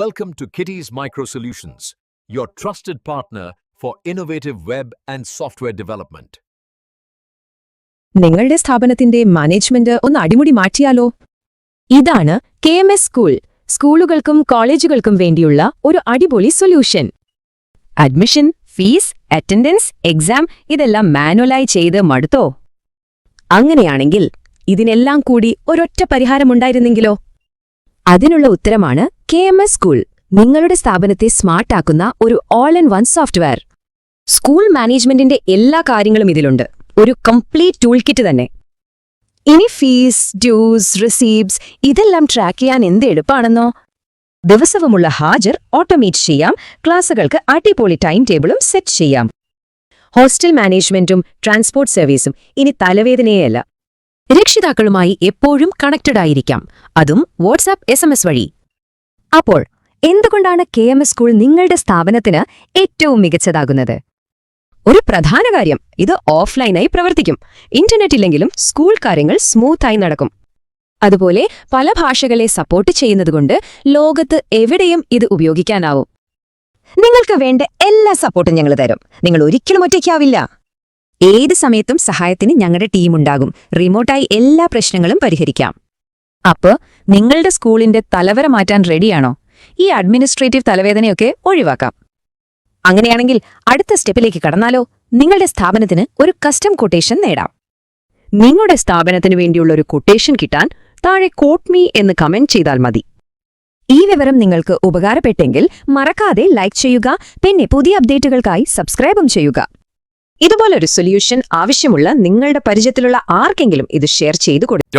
Welcome to Kitty's Micro Solutions, your trusted partner for innovative web and software development. നിങ്ങളുടെ സ്ഥാപനത്തിന്റെ management ഒന്ന് അടിമുടി മാറ്റിയാലോ? ഇതാണ് കെ എം എസ് സ്കൂൾ സ്കൂളുകൾക്കും കോളേജുകൾക്കും വേണ്ടിയുള്ള ഒരു അടിപൊളി solution. Admission fees attendance exam ഇതെല്ലാം മാനുവലായി ചെയ്ത് മടുത്തോ? അങ്ങനെയാണെങ്കിൽ ഇതിനെല്ലാം കൂടി ഒരൊറ്റ പരിഹാരമുണ്ടായിരുന്നെങ്കിലോ അതിനുള്ള ഉത്തരമാണ് കെ എം എസ് സ്കൂൾ നിങ്ങളുടെ സ്ഥാപനത്തെ സ്മാർട്ടാക്കുന്ന ഒരു all in one software school മാനേജ്മെന്റിന്റെ എല്ലാ കാര്യങ്ങളും ഇതിലുണ്ട്. ഒരു കംപ്ലീറ്റ് ടൂൾ കിറ്റ് തന്നെ. ഇനി ഫീസ് ഡ്യൂസ് റിസീപ്സ് ഇതെല്ലാം ട്രാക്ക് ചെയ്യാൻ എന്ത് എളുപ്പാണെന്നോ? ദിവസവുമുള്ള ഹാജർ ഓട്ടോമേറ്റ് ചെയ്യാം. ക്ലാസുകൾക്ക് അടിപൊളി ടൈം ടേബിളും സെറ്റ് ചെയ്യാം. ഹോസ്റ്റൽ മാനേജ്മെന്റും ട്രാൻസ്പോർട്ട് സർവീസും ഇനി തലവേദനയല്ല. രക്ഷിതാക്കളുമായി എപ്പോഴും കണക്റ്റഡ് ആയിരിക്കാം. അതും വാട്സാപ്പ് എസ് വഴി. അപ്പോൾ എന്തുകൊണ്ടാണ് കെ എം എസ് സ്കൂൾ നിങ്ങളുടെ സ്ഥാപനത്തിന് ഏറ്റവും മികച്ചതാകുന്നത്? ഒരു പ്രധാന കാര്യം ഇത് ഓഫ്ലൈനായി പ്രവർത്തിക്കും. ഇന്റർനെറ്റ് ഇല്ലെങ്കിലും സ്കൂൾ കാര്യങ്ങൾ സ്മൂത്തായി നടക്കും. അതുപോലെ പല ഭാഷകളെ സപ്പോർട്ട് ചെയ്യുന്നതുകൊണ്ട് ലോകത്ത് എവിടെയും ഇത് ഉപയോഗിക്കാനാവും. നിങ്ങൾക്ക് വേണ്ട എല്ലാ സപ്പോർട്ടും ഞങ്ങൾ തരും. നിങ്ങൾ ഒരിക്കലും ഒറ്റയ്ക്കാവില്ല. ഏത് സമയത്തും സഹായത്തിന് ഞങ്ങളുടെ ടീമുണ്ടാകും റിമോട്ടായി എല്ലാ പ്രശ്നങ്ങളും പരിഹരിക്കാം. അപ്പ് നിങ്ങളുടെ സ്കൂളിന്റെ തലവര മാറ്റാൻ റെഡിയാണോ? ഈ അഡ്മിനിസ്ട്രേറ്റീവ് തലവേദനയൊക്കെ ഒഴിവാക്കാം. അങ്ങനെയാണെങ്കിൽ അടുത്ത സ്റ്റെപ്പിലേക്ക് കടന്നാലോ? നിങ്ങളുടെ സ്ഥാപനത്തിന് ഒരു കസ്റ്റം കൊട്ടേഷൻ നേടാം. നിങ്ങളുടെ സ്ഥാപനത്തിന് വേണ്ടിയുള്ള ഒരു കൊട്ടേഷൻ കിട്ടാൻ താഴെ കോട്ട് മീ എന്ന് കമന്റ് ചെയ്താൽ മതി. ഈ വിവരം നിങ്ങൾക്ക് ഉപകാരപ്പെട്ടെങ്കിൽ മറക്കാതെ ലൈക്ക് ചെയ്യുക പിന്നെ പുതിയ അപ്ഡേറ്റുകൾക്കായി സബ്സ്ക്രൈബും ചെയ്യുക. ഇതുപോലൊരു സൊല്യൂഷൻ ആവശ്യമുള്ള നിങ്ങളുടെ പരിചയത്തിലുള്ള ആർക്കെങ്കിലും ഇത് ഷെയർ ചെയ്തു കൊടുക്കും.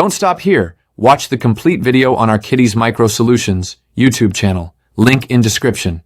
Watch the complete video on our Kitty's Micro Solutions YouTube channel. Link in description.